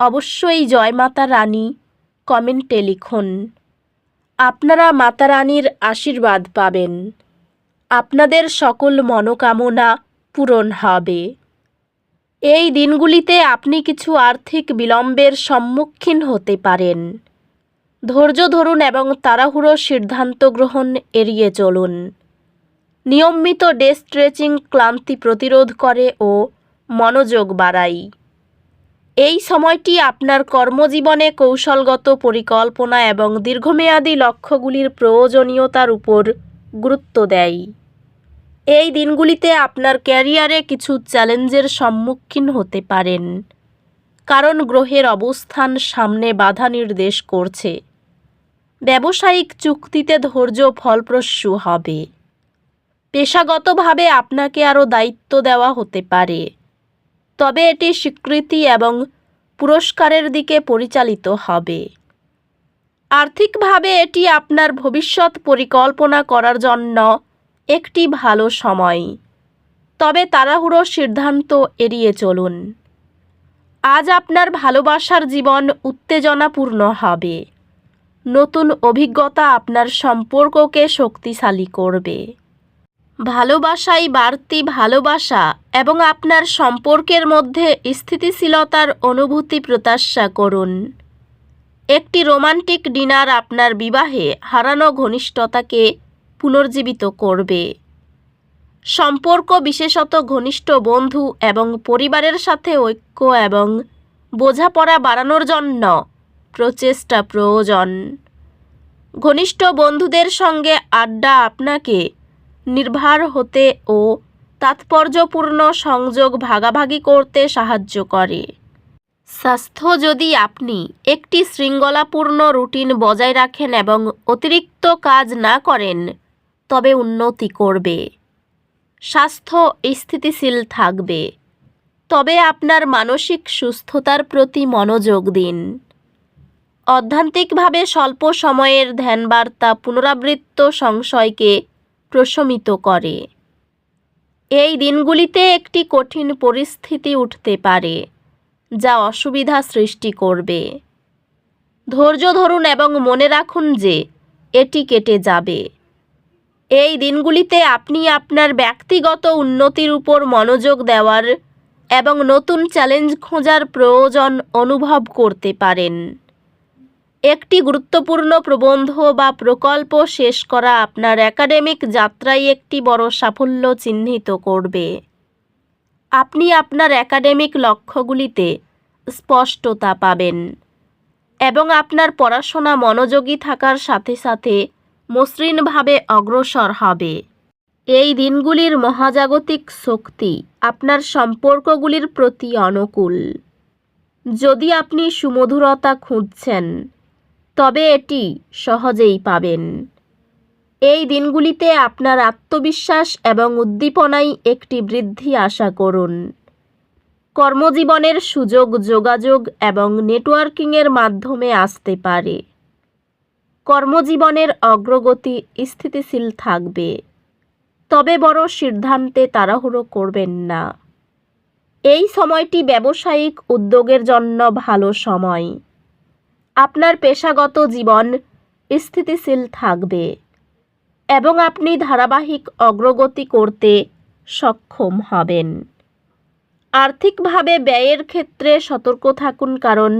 অবশ্যই জয় মাতা রানী কমেন্টে লিখুন। আপনারা মাতা রানীর আশীর্বাদ পাবেন। আপনাদের সকল মনোকামনা পূরণ হবে। এই দিনগুলিতে আপনি কিছু আর্থিক বিলম্বের সম্মুখীন হতে পারেন। ধৈর্য ধরুন এবং তাড়াহুড়ো সিদ্ধান্ত গ্রহণ এড়িয়ে চলুন। নিয়মিত ডে স্ট্রেচিং ক্লান্তি প্রতিরোধ করে ও মনোযোগ বাড়ায় এই সময়টি আপনার কর্মজীবনে কৌশলগত পরিকল্পনা এবং দীর্ঘমেয়াদী লক্ষ্যগুলির প্রয়োজনীয়তার উপর গুরুত্ব দেয়। এই দিনগুলিতে আপনার ক্যারিয়ারে কিছু চ্যালেঞ্জের সম্মুখীন হতে পারেন, কারণ গ্রহের অবস্থান সামনে বাধা নির্দেশ করছে। ব্যবসায়িক চুক্তিতে ধৈর্য ফলপ্রসূ হবে। পেশাগতভাবে আপনাকে আরও দায়িত্ব দেওয়া হতে পারে। তবে এটি স্বীকৃতি এবং পুরস্কারের দিকে পরিচালিত হবে। আর্থিকভাবে এটি আপনার ভবিষ্যৎ পরিকল্পনা করার জন্য একটি ভালো সময়। তবে তাড়াহুড়ো সিদ্ধান্ত এড়িয়ে চলুন। আজ আপনার ভালোবাসার জীবন উত্তেজনাপূর্ণ হবে। নতুন অভিজ্ঞতা আপনার সম্পর্ককে শক্তিশালী করবে। ভালোবাসাই বাড়তি ভালোবাসা এবং আপনার সম্পর্কের মধ্যে স্থিতিশীলতার অনুভূতি প্রত্যাশা করুন। একটি রোমান্টিক ডিনার আপনার বিবাহে হারানো ঘনিষ্ঠতাকে পুনর্জীবিত করবে। সম্পর্ক বিশেষত ঘনিষ্ঠ বন্ধু এবং পরিবারের সাথে ঐক্য এবং বোঝাপড়া বাড়ানোর জন্য প্রচেষ্টা প্রয়োজন। ঘনিষ্ঠ বন্ধুদের সঙ্গে আড্ডা আপনাকে নির্ভার হতে ও তাৎপর্যপূর্ণ সংযোগ ভাগাভাগি করতে সাহায্য করে। স্বাস্থ্য যদি আপনি একটি শৃঙ্খলাপূর্ণ রুটিন বজায় রাখেন এবং অতিরিক্ত কাজ না করেন, তবে উন্নতি করবে। স্বাস্থ্য স্থিতিশীল থাকবে। তবে আপনার মানসিক সুস্থতার প্রতি মনোযোগ দিন। অধ্যান্তিকভাবে স্বল্প সময়ের ধ্যানবার্তা পুনরাবৃত্ত সংশয়কে প্রশমিত করে। এই দিনগুলিতে একটি কঠিন পরিস্থিতি উঠতে পারে, যা অসুবিধা সৃষ্টি করবে। ধৈর্য ধরুন এবং মনে রাখুন যে এটি কেটে যাবে। এই দিনগুলিতে আপনি আপনার ব্যক্তিগত উন্নতির উপর মনোযোগ দেওয়ার এবং নতুন চ্যালেঞ্জ খোঁজার প্রয়োজন অনুভব করতে পারেন। একটি গুরুত্বপূর্ণ প্রবন্ধ বা প্রকল্প শেষ করা আপনার একাডেমিক যাত্রায় একটি বড় সাফল্য চিহ্নিত করবে। আপনি আপনার একাডেমিক লক্ষ্যগুলিতে স্পষ্টতা পাবেন এবং আপনার পড়াশোনা মনোযোগী থাকার সাথে সাথে মসৃণভাবে অগ্রসর হবে। এই দিনগুলির মহাজাগতিক শক্তি আপনার সম্পর্কগুলির প্রতি অনুকূল। যদি আপনি সুমধুরতা খুঁজছেন তবে এটি সহজেই পাবেন। এই দিনগুলিতে আপনার আত্মবিশ্বাস এবং উদ্দীপনায় একটি বৃদ্ধি আশা করুন। কর্মজীবনের সুযোগ, যোগাযোগ এবং নেটওয়ার্কিংয়ের মাধ্যমে আসতে পারে। কর্মজীবনের অগ্রগতি স্থিতিশীল থাকবে। তবে বড় সিদ্ধান্তে তাড়াহুড়ো করবেন না। এই সময়টি ব্যবসায়িক উদ্যোগের জন্য ভালো সময়। আপনার পেশাগত জীবন স্থিতিশীল থাকবে এবং আপনি ধারাবাহিক অগ্রগতি করতে সক্ষম হবেন। আর্থিকভাবে ব্যয়ের ক্ষেত্রে সতর্ক থাকুন কারণ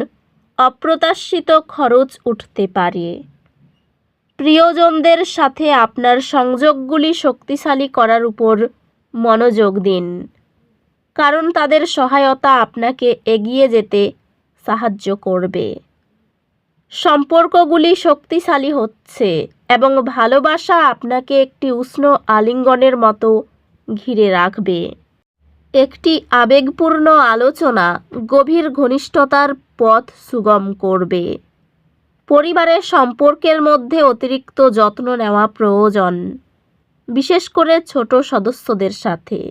অপ্রত্যাশিত খরচ উঠতে পারে। প্রিয়জনদের সাথে আপনার সংযোগগুলি শক্তিশালী করার উপর মনোযোগ দিন, কারণ তাদের সহায়তা আপনাকে এগিয়ে যেতে সাহায্য করবে। সম্পর্কগুলি শক্তিশালী হচ্ছে এবং ভালোবাসা আপনাকে একটি উষ্ণ আলিঙ্গনের মতো ঘিরে রাখবে। একটি আবেগপূর্ণ আলোচনা গভীর ঘনিষ্ঠতার পথ সুগম করবে। পরিবারের সম্পর্কের মধ্যে অতিরিক্ত যত্ন নেওয়া প্রয়োজন, বিশেষ করে ছোট সদস্যদের সাথে।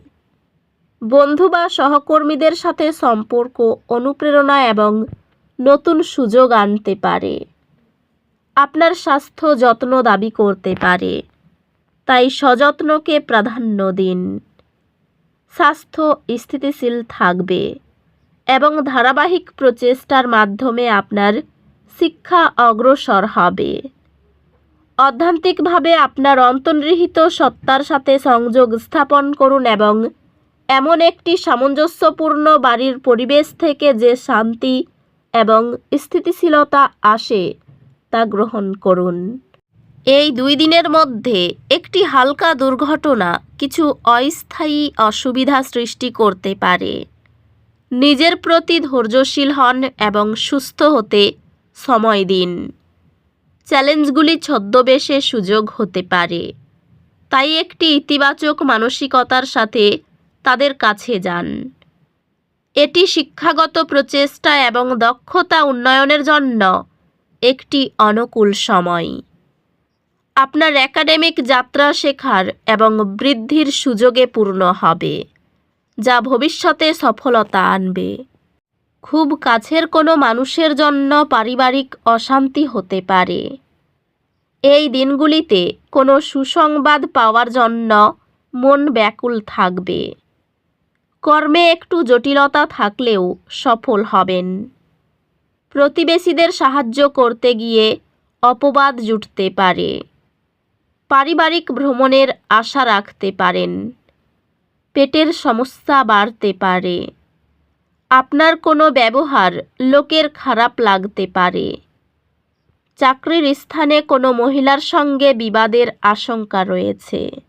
বন্ধু বা সহকর্মীদের সাথে সম্পর্ক, অনুপ্রেরণা এবং নতুন সুযোগ আনতে পারে। আপনার স্বাস্থ্য যত্ন দাবি করতে পারে। তাই সযত্নকে প্রাধান্য দিন। স্বাস্থ্য স্থিতিশীল থাকবে এবং ধারাবাহিক প্রচেষ্টার মাধ্যমে আপনার শিক্ষা অগ্রসর হবে। অধ্যান্তিকভাবে আপনার অন্তর্নিহিত সত্তার সাথে সংযোগ স্থাপন করুন এবং এমন একটি সামঞ্জস্যপূর্ণ বাড়ির পরিবেশ থেকে যে শান্তি এবং স্থিতিশীলতা আসে তা গ্রহণ করুন। এই দুই দিনের মধ্যে একটি হালকা দুর্ঘটনা কিছু অস্থায়ী অসুবিধা সৃষ্টি করতে পারে। নিজের প্রতি ধৈর্যশীল হন এবং সুস্থ হতে সময় দিন। চ্যালেঞ্জগুলি ছদ্মবেশে সুযোগ হতে পারে। তাই একটি ইতিবাচক মানসিকতার সাথে তাদের কাছে যান। এটি শিক্ষাগত প্রচেষ্টা এবং দক্ষতা উন্নয়নের জন্য একটি অনুকূল সময়। আপনার একাডেমিক যাত্রা শেখার এবং বৃদ্ধির সুযোগে পূর্ণ হবে, যা ভবিষ্যতে সফলতা আনবে। খুব কাছের কোনো মানুষের জন্য পারিবারিক অশান্তি হতে পারে। এই দিনগুলিতে কোনো সুসংবাদ পাওয়ার জন্য মন ব্যাকুল থাকবে। কর্মে একটু জটিলতা থাকলেও সফল হবেন। প্রতিবেশীদের সাহায্য করতে গিয়ে অপবাদ জুটতে পারে। পারিবারিক ভ্রমণের আশা রাখতে পারেন। পেটের সমস্যা বাড়তে পারে। আপনার কোনো ব্যবহার লোকের খারাপ লাগতে পারে। চাকরির স্থানে কোনো মহিলার সঙ্গে বিবাদের আশঙ্কা রয়েছে।